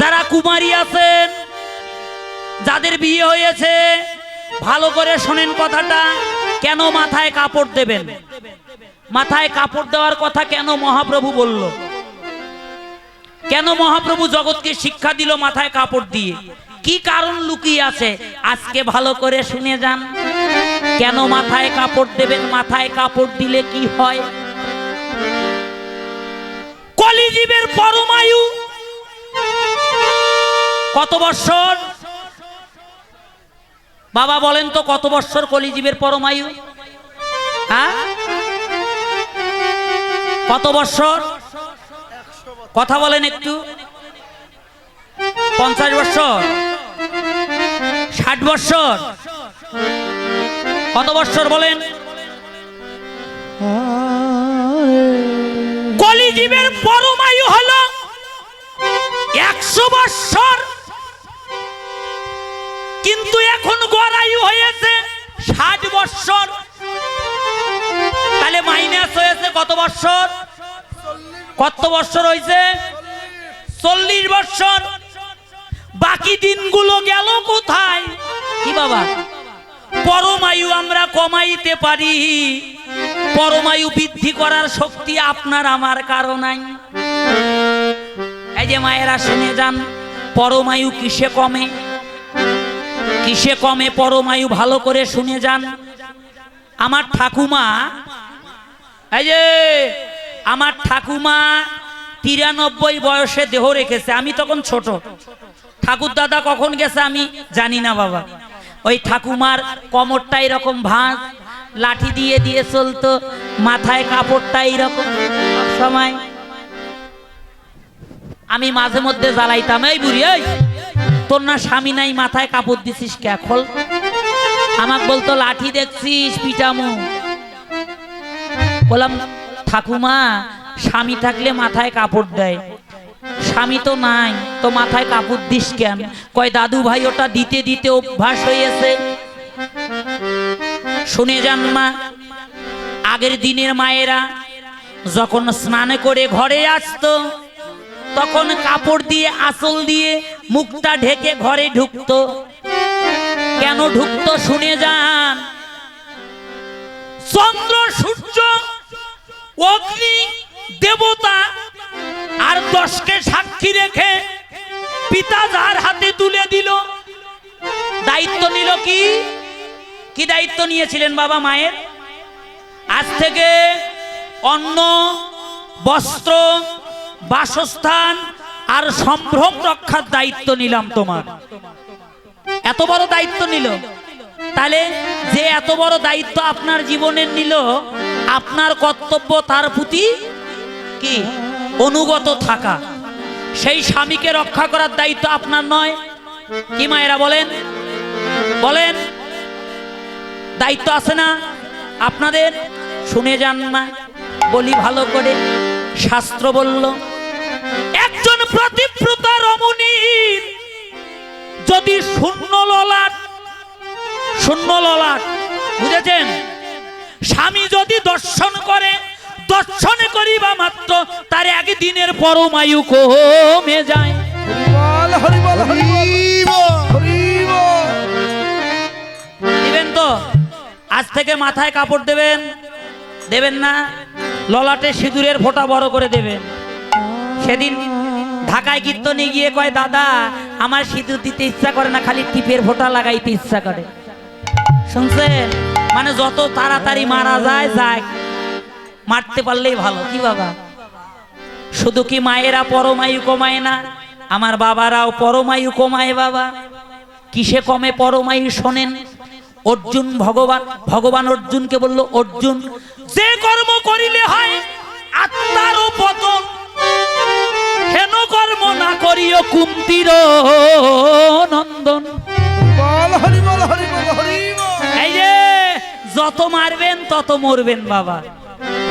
যারা কুমারী আছেন, যাদের বিয়ে হয়েছে, ভালো করে শোনেন কথাটা, কেন মাথায় কাপড় দেবেন? মাথায় কাপড় দেওয়ার কথা কেন মহাপ্রভু বলল? কেন মহাপ্রভু জগৎকে শিক্ষা দিল মাথায় কাপড় দিয়ে? কি কারণ লুকিয়ে আছে? আজকে ভালো করে শুনে যান। কেন মাথায় কাপড় দেবেন? মাথায় কাপড় দিলে কি হয়? কলিজীবের পরমায়ু কত বৎসর? বাবা বলেন তো, কত বৎসর কলিজীবের পরমায়ু? হ্যাঁ? কত বৎসর? কথা বলেন একটু। পঞ্চাশ বৎসর? ষাট বৎসর? কত বৎসর বলেন? কলিজীবের পরমায়ু হলো একশো বৎসর। কিন্তু এখন গড়ায়ু হয়েছে ষাট বৎসর। তাহলে মাইনাস হয়েছে কত বৎসর? কত বৎসর হয়েছে? চল্লিশ বৎসর। বাকি দিনগুলো গেল কোথায়? কি বাবা? পরমায়ু আমরা কমাইতে পারি। পরমায়ু বৃদ্ধি করার শক্তি আপনার আমার কারও নাই এই যে মায়েরা শুনে যান, পরমায়ু কিসে কমে? কিসে কমে পরমায়ু ভালো করে শুনে যান? আমার ঠাকুমা, এই যে, আমার ঠাকুমা তিরানব্বই বয়সে দেহ রেখেছে, আমি তখন ছোট। ঠাকুর দাদা কখন গেছে আমি জানি না বাবা। ওই ঠাকুমার কোমরটা এরকম ভাঁজ, লাঠি দিয়ে দিয়ে চলতো, মাথায় কাপড়টা এরকম সময়। আমি মাঝে মধ্যে জ্বালাইতাম, এই বুড়ি, এই। তোর না স্বামী নাই, মাথায় কাপড় দিছিস কে খোল আমাক বলতো, লাঠি দেখছিস পিটামু। বললাম, ঠাকুমা, স্বামী থাকলে মাথায় কাপড় দেয়। স্বামী তো নাই, তো মাথায় কাপড় দিস কেন? কয়, দাদু ভাই, ওটা দিতে দিতে অভ্যাস হয়েছে শুনে যান মা, আগের দিনের মায়েরা যখন স্নান করে ঘরে আসতো, তখন কাপড় দিয়ে আঁচল দিয়ে মুখটা ঢেকে ঘরে ঢুকতো। কেন ঢুকতো শুনে যান। চন্দ্র, সূর্য, অগ্নি, দেবতা আর দশকে সাক্ষী রেখে পিতা যার হাতে তুলে দিল। দায়িত্ব নিল কি? কি দায়িত্ব নিয়েছিলেন বাবা মায়ের? আজ থেকে অন্ন, বস্ত্র, বাসস্থান আর সম্ভ্রম রক্ষার দায়িত্ব নিলাম তোমার। এত বড় দায়িত্ব নিল। তাহলে যে এত বড় দায়িত্ব আপনার জীবনের নিল, আপনার কর্তব্য তার প্রতি কি? অনুগত থাকা। সেই স্বামীকে রক্ষা করার দায়িত্ব আপনার নয়। কি মায়েরা বলেন? বলেন, দায়িত্ব আছে না? আপনাদের? শুনে যান না বলি ভালো করে। শাস্ত্র বলল একজন প্রতিব্রতা রমণীর যদি শূন্য ললাট শূন্য ললাট বুঝেছেন? স্বামী যদি দর্শন করে দর্শনে করিবা মাত্র তার একদিনের পরমায়ু কমে যায়। দিবেন তো? আজ থেকে মাথায় কাপড় দেবেন দেবেন না? ললাটে সিঁদুরের ফোঁটা বড় করে দেবেন। সেদিন ঢাকায় কীর্তনে গিয়ে কয়, দাদা, আমার সিঁদুর দিতে ইচ্ছা করে না, খালি টিপের ফোঁটা লাগাইতে ইচ্ছা করে। শুনছেন? মানে যত তাড়াতাড়ি মারা যায় যায়। মারতে পারলেই ভালো, কি বাবা? শুধু কি মায়েরা পরমায়ু কমায় না? আমার বাবারাও পরমায়ু কমায়, বাবা। কিসে কমে পরমায়ু শোনেন? অর্জুন ভগবান ভগবান অর্জুনকে বলল, অর্জুন, যে কর্ম করিলে হয় করিও কুন্তির নন্দন। এই যে যত মারবেন তত মরবেন বাবা।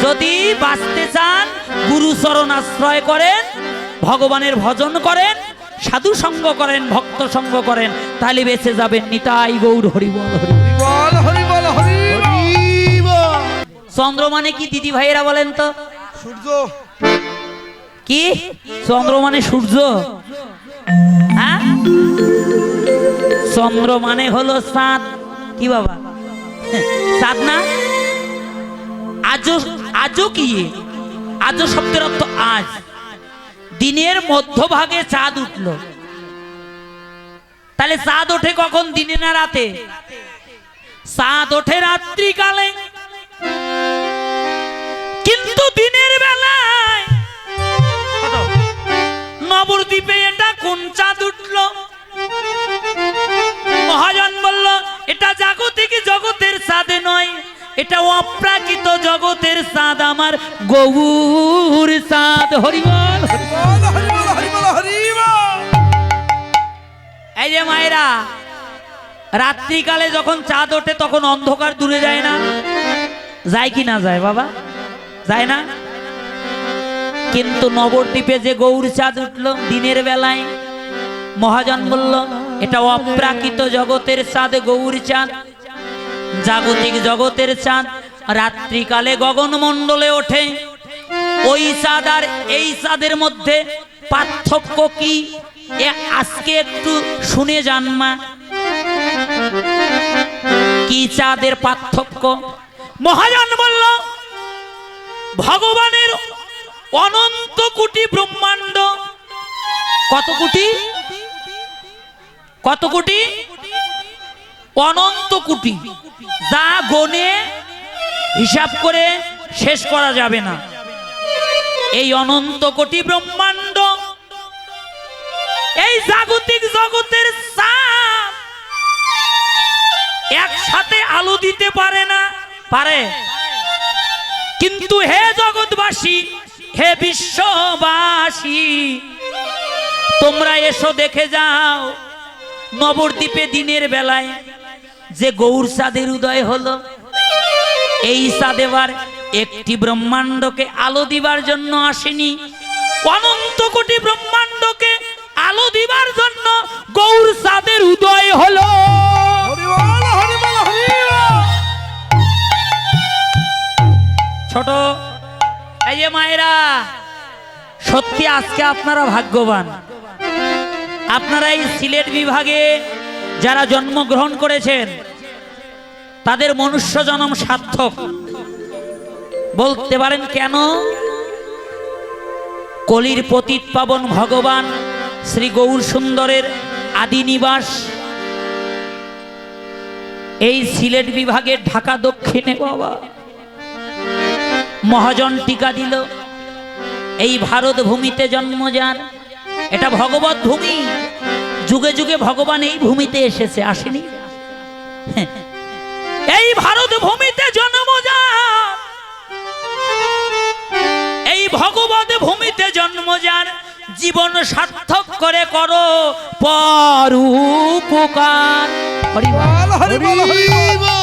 যদি বাঁচতে চান গুরু চরণ আশ্রয় করেন ভগবানের ভজন করেন সাধু সঙ্গ করেন ভক্ত সঙ্গ করেন তাহলে বেঁচে যাবেন নিতাই গৌর হরিবল হরিবল হরিবল হরিবল চন্দ্র মানে কি দিদি ভাইয়েরা বলেন তো? সূর্য। কি? চন্দ্র মানে সূর্য? হ্যাঁ? চন্দ্র মানে হলো চাঁদ কি বাবা? চাঁদ না? আজও আজও কি? আজও শব্দের অর্থ আজ। দিনের মধ্যভাগে চাঁদ উঠল। তাহলে চাঁদ ওঠে কখন? দিনে না রাতে? চাঁদ ওঠে রাত্রিকালে। কিন্তু দিনের বেলায় নবদ্বীপে এটা কোন চাঁদ উঠল? মহাজন বলল এটা জাগতিক জগতের চাঁদে নয় এটা অপ্রাকৃত জগতের চাঁদ আমার গৌর চাঁদ। হরিবল বল হরি বল হরি বল। এই যে মায়েরা রাত্রিকালে যখন চাঁদ ওঠে তখন অন্ধকার দূরে যায় না? যায় কি না যায় বাবা? যায় না? কিন্তু নবদ্বীপে যে গৌর চাঁদ উঠল দিনের বেলায়, মহাজন বলল, এটা অপ্রাকৃত জগতের চাঁদ গৌর চাঁদ জাগতিক জগতের চাঁদ রাত্রিকালে গগনমণ্ডলে ওঠে। ওই চাঁদ আর এই চাঁদের মধ্যে পার্থক্য কি? এ আজকে একটু শুনে জানমা কি চাঁদের পার্থক্য? মহাজন বলল, ভগবানের অনন্ত কোটি ব্রহ্মাণ্ড। কত কোটি? কত কোটি? অনন্ত কোটি। যা গনে হিসাব করে শেষ করা যাবে না। এই অনন্ত কোটি ব্রহ্মাণ্ড। এই জাগতিক জগতের একসাথে আলো দিতে পারে না। পারে। কিন্তু হে জগৎবাসী হে বিশ্ববাসী, তোমরা এসো দেখে যাও। নবদ্বীপে দিনের বেলায় যে গৌর চাঁদের উদয় হলো, এই চাঁদেবার একটি ব্রহ্মাণ্ডকে আলো দিবার জন্য আসেনি। অনন্ত কোটি ব্রহ্মাণ্ডকে আলো দিবার জন্য গৌর চাঁদের উদয় হলো। সত্যি আজকে আপনারা ভাগ্যবান। আপনারা এই সিলেট বিভাগে যারা জন্মগ্রহণ করেছেন, তাদের মনুষ্য জন্ম সার্থক। বলতে পারেন কেন? কলির পতিত পাবন ভগবান শ্রী গৌর সুন্দরের আদি নিবাস। এই সিলেট বিভাগের ঢাকা দক্ষিণে বাবা। মহাজন টিকা দিল। এই ভারত ভূমিতে জন্ম যান এটা ভগবত ভূমি। যুগে যুগে ভগবান এই ভূমিতে এসেছে আসেনি? হ্যাঁ। এই ভারত ভূমিতে জন্ম যান এই ভগবত ভূমিতে জন্ম যান জীবন সার্থক করে করো পর উপকার হরি বল। বল হরি বল। হরি বল।